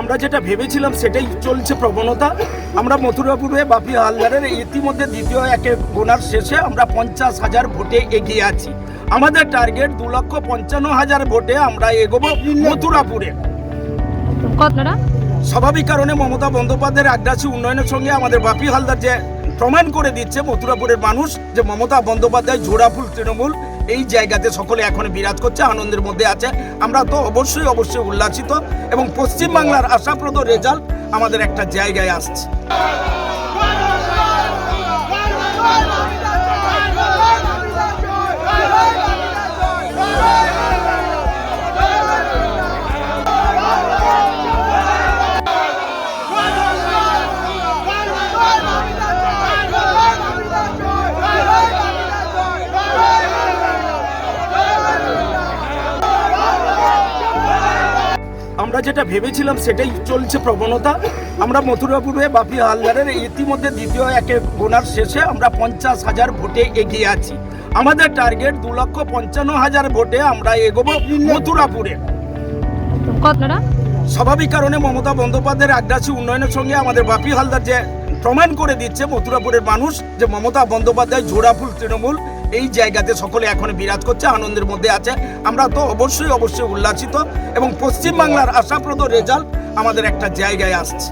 আমরা যেটা ভেবেছিলাম সেটাই চলছে প্রবণতা। আমরা মথুরাপুরে বাপি হালদারের ইতিমধ্যে দ্বিতীয় একে গোনার শেষে আমরা পঞ্চাশ হাজার ভোটে এগিয়ে আছি। আমাদের টার্গেট দু লক্ষ পঞ্চান্ন হাজার ভোটে আমরা এগোবো মথুরাপুরে। স্বাভাবিক কারণে মমতা বন্দ্যোপাধ্যায়ের আগ্রাসী উন্নয়নের সঙ্গে আমাদের বাপি হালদার যে প্রমাণ করে দিচ্ছে মথুরাপুরের মানুষ যে মমতা বন্দ্যোপাধ্যায় জোড়াফুল তৃণমূল এই জায়গাতে সকলে এখন বিরাজ করছে, আনন্দের মধ্যে আছে। আমরা তো অবশ্যই অবশ্যই উল্লাসিত এবং পশ্চিমবাংলার আশাপ্রদ রেজাল্ট আমাদের একটা জায়গায় আসছে। আমরা যেটা ভেবেছিলাম সেটাই চলছে প্রবণতা। আমরা মথুরাপুরে বাপি হালদারের ইতিমধ্যে দ্বিতীয় একে গোনার শেষে আমরা পঞ্চাশ হাজার ভোটে এগিয়ে আছি। আমাদের টার্গেট দু লক্ষ পঞ্চান্ন হাজার ভোটে আমরা এগোবো মথুরাপুরে। স্বাভাবিক কারণে মমতা বন্দ্যোপাধ্যায়ের আগ্রাসী উন্নয়নের সঙ্গে আমাদের বাপি হালদার যে প্রমাণ করে দিচ্ছে মথুরাপুরের মানুষ যে মমতা বন্দ্যোপাধ্যায় জোড়াফুল তৃণমূল এই জায়গাতে সকলে এখন বিরাজ করছে, আনন্দের মধ্যে আছে। আমরা তো অবশ্যই অবশ্যই উল্লাসিত এবং পশ্চিমবাংলার আশাপ্রদ রেজাল্ট আমাদের একটা জায়গায় আসছে।